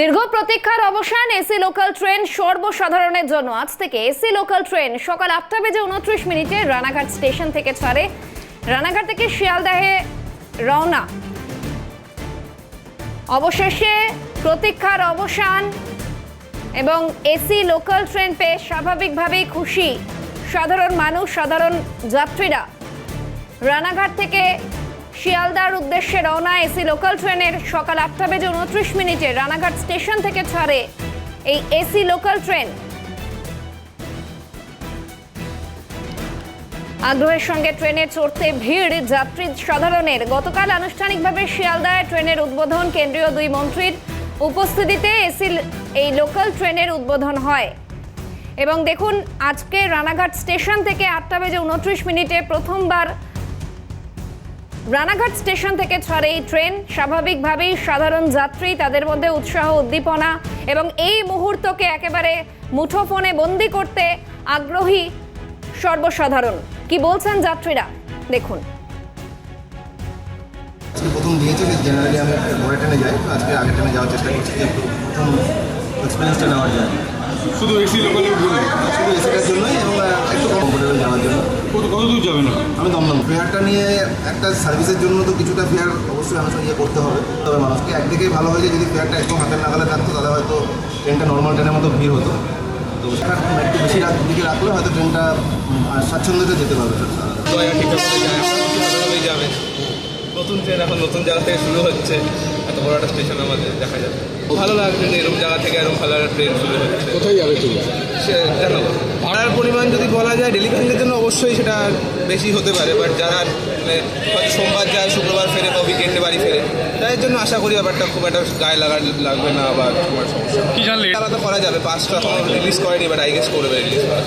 দীর্ঘ প্রতীক্ষার অবসান এসি লোকাল ট্রেন সর্বসাধারণের জন্য। আজ থেকে এসি লোকাল ট্রেন সকাল আটটা বেজে উনত্রিশ মিনিটে রানাঘাট স্টেশন থেকে ছাড়ে। রানাঘাট থেকে শিয়ালদাহে রওনা। অবশেষে প্রতীক্ষার অবসান এবং এসি লোকাল ট্রেন পেয়ে স্বাভাবিকভাবেই খুশি। সাধারণ মানুষ, সাধারণ যাত্রীরা। রানাঘাট থেকে শিয়ালদার উদ্দেশ্যে রওনা এসি লোকাল ট্রেনের সকাল আটটা বেজে উনত্রিশ মিনিটে রানাঘাট স্টেশন থেকে ছাড়ে এই এসি লোকাল ট্রেন। আগ্রহের সঙ্গে ট্রেনে চড়তে ভিড় যাত্রী সাধারণের। গতকাল আনুষ্ঠানিকভাবে শিয়ালদায় ট্রেনের উদ্বোধন কেন্দ্রীয় দুই মন্ত্রীর উপস্থিতিতে এসি এই লোকাল ট্রেনের উদ্বোধন হয়। এবং দেখুন, আজকে রানাঘাট স্টেশন থেকে আটটা বেজে উনত্রিশ মিনিটে প্রথমবার রানাঘাট স্টেশন থেকে ছাড়ে এই ট্রেন। স্বাভাবিকভাবেই সাধারণ যাত্রী তাদের মধ্যে উৎসাহ উদ্দীপনা এবং এই মুহূর্তকে একেবারে মুঠোফোনে বন্দি করতে আগ্রহী সর্বসাধারণ। কি বলছেন যাত্রীরা? দেখুন। প্রথম দিয়েছে যে জেনারেলি আমি পরে ট্রেনে যাই। আজকে আগের ট্রেনে যাওয়ার চেষ্টা করছি যে একটু প্রথম এক্সপিরিয়েন্সটা নেওয়ার জন্য শুধু এসি লোকালের বলে শুধু এসিটার জন্যই এবং আহ, একটু কমফোর্টেবল যাওয়ার জন্য কত কত দূর যাবেন না আমি দমদম ফেয়ারটা নিয়ে একটা সার্ভিসের জন্য তো কিছুটা ফেয়ার অবশ্যই আমাকে ইয়ে করতে হবে। তবে মানুষকে একদিকেই ভালো হয়েছে যদি ফেয়ারটা একদম হাতের নাগালে থাকতো তাহলে হয়তো ট্রেনটা নর্মাল ট্রেনের মতো ভিড় হতো। তো সেটা একটু বেশি রাত দিকে রাখলে হয়তো ট্রেনটা স্বাচ্ছন্দ্যতে যেতে পারবে। যাবে। নতুন ট্রেন এখন নতুন জায়গা থেকে শুরু হচ্ছে। এত বড় একটা স্টেশন আমাদের দেখা যাবে। ভালো লাগবে যে এরকম জায়গা থেকে এরকম ভালো একটা ট্রেন শুরু হচ্ছে। কোথায় যাবে তুমি সে জানো ভাড়ার পরিমাণ যদি বলা যায় ডেলি প্যাসেঞ্জের জন্য অবশ্যই সেটা বেশি হতে পারে বাট যারা মানে হয়তো সোমবার যায় শুক্রবার ফেরে বা উইকেন্ডে বাড়ি ফেরে তাদের জন্য আশা করি ব্যাপারটা খুব একটা গায়ে লাগা লাগবে না বা তোমার সমস্যা আলাদা করা যাবে পাঁচটা রিলিজ করেনি বাট আই গেস করবে রিলিজ করা।